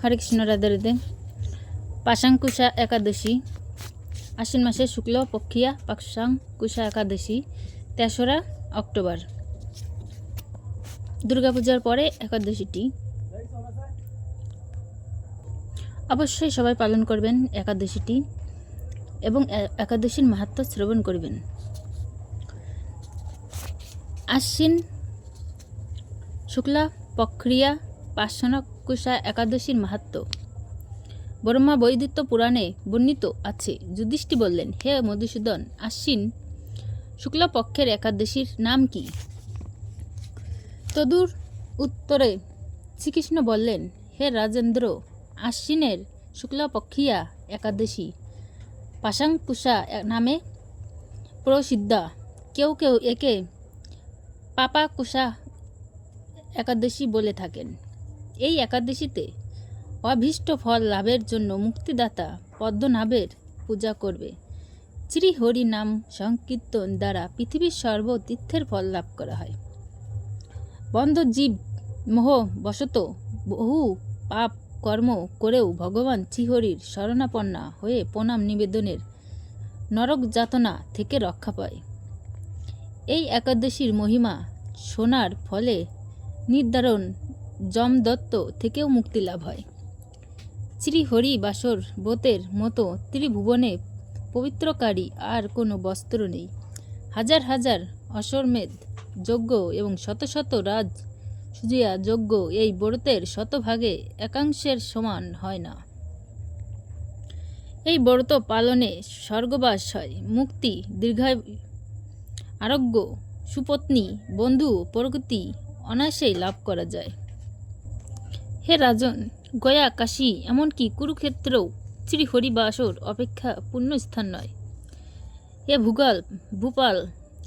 হরে কৃষ্ণ রাধে রাধে। পাশাঙ্কুশা একাদশী। আশ্বিন মাসের শুক্ল, পক্ষিয়া পাশাঙ্কুশা একাদশী, তেসরা অক্টোবর। দুর্গাপূজার পরে একাদশীটি। অবশ্যই সবাই পালন করবেন একাদশীটি এবং একাদশীর মাহাত্ম্য শ্রবণ করবেন। আশ্বিন, শুক্লা পক্রিয়া পার্শ্বনকুশা একাদশীর মাহাত্ম। ব্রহ্মা বৈদিত্য পুরাণে বর্ণিত আছে। যুধিষ্ঠি বললেন, হে মধুসূদন, আশ্বিন শুক্লপক্ষের একাদশীর নাম কি? তদুর উত্তরে শ্রীকৃষ্ণ বললেন, হে রাজেন্দ্র, আশ্বিনের শুক্লপক্ষিয়া একাদশী, পাশাংকুশা নামে প্রসিদ্ধা। কেউ কেউ একে পাপাকুশা একাদশী বলে থাকেন। এই একাদশীতে অভীষ্ট ফল লাভের জন্য মুক্তিদাতা পদ্মনাভের পূজা করবে। শ্রীহরি নাম সংকীর্তন দ্বারা পৃথিবীর সর্বতীর্থের ফল লাভ করা হয়। বন্ধ জীব মোহ বশত বহু পাপ কর্ম করেও ভগবান শ্রীহরির শরণাপন্না হয়ে প্রণাম নিবেদনের নরক যাতনা থেকে রক্ষা পায়। এই একাদশীর মহিমা শোনার ফলে নির্ধারণ যমদত্ত থেকেও মুক্তি লাভ হয়। শ্রীহরি বাসর বোতের মতো ত্রিভুবনে পবিত্রকারী আর কোনো বস্ত্র নেই। হাজার হাজার অশ্বমেধ যজ্ঞ এবং শত শত রাজ সুজিয়া যজ্ঞ এই ব্রতের শতভাগে একাংশের সমান হয় না। এই ব্রত পালনে স্বর্গবাস হয়। মুক্তি, দীর্ঘায়, আরোগ্য, সুপত্নী, বন্ধু প্রগতি অনায়াসেই লাভ করা যায়। হে রাজন, গয়া, কাশী, এমনকি কুরুক্ষেত্রেও শ্রী হরিবাসর অপেক্ষা পূর্ণ স্থান নয়। এ ভূগোল, ভূপাল,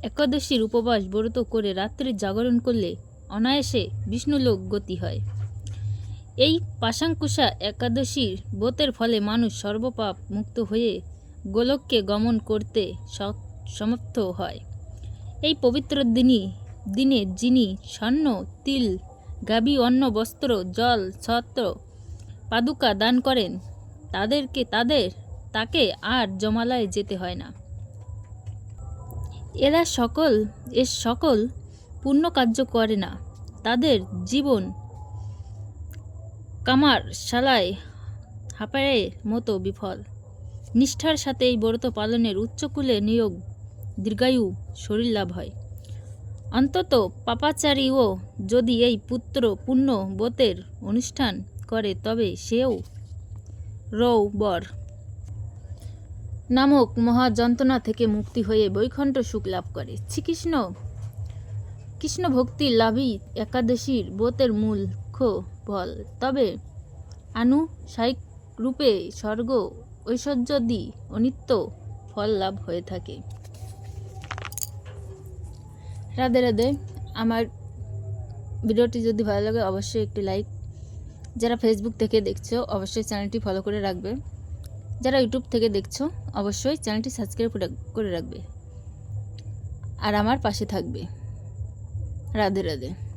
একাদশীর উপবাস ব্রত করে রাত্রে জাগরণ করলে অনায়াসে বিষ্ণুলোক গতি হয়। এই পাশাঙ্কুশা একাদশীর ব্রতের ফলে মানুষ সর্বপাপ মুক্ত হয়ে গোলককে গমন করতে সমর্থ হয়। এই পবিত্র দিনই, দিনে যিনি স্বর্ণ, তিল গাবি অন্ন, বস্ত্র, জল, ছত্র, পাদুকা দান করেন। তাদেরকে, তাদের, তাকে আর জমালায় যেতে হয় না। এরা সকল, এ সকল পুণ্য কার্য করে না। তাদের জীবন কামার শালায় হাঁপায়ের মতো বিফল। নিষ্ঠার সাথে এই ব্রত পালনের উচ্চকূলে নিয়োগ, দীর্ঘায়ু, শরীর লাভ হয়। অন্তত পাপাচারীও যদি এই পুত্র পুণ্য ব্রতের অনুষ্ঠান করে, তবে সেও রৌ বর নামক মহা যন্ত্রণা থেকে মুক্তি হয়ে বৈকুণ্ঠ সুখ লাভ করে। শ্রীকৃষ্ণ কৃষ্ণ ভক্তি লাভই একাদশীর ব্রতের মূল ফল। তবে আনুসায়িক রূপে স্বর্গ ঐশ্বর্যদি অনিত্য ফল লাভ হয়ে থাকে। রাধে রাধে। আমার ভিডিওটি যদি ভালো লাগে, অবশ্যই একটি লাইক। যারা ফেসবুক থেকে দেখছ, অবশ্যই চ্যানেলটি ফলো করে রাখবে। যারা ইউটিউব থেকে দেখছ, অবশ্যই চ্যানেলটি সাবস্ক্রাইব করে- রাখবে। আর আমার পাশে থাকবে। রাধে রাধে।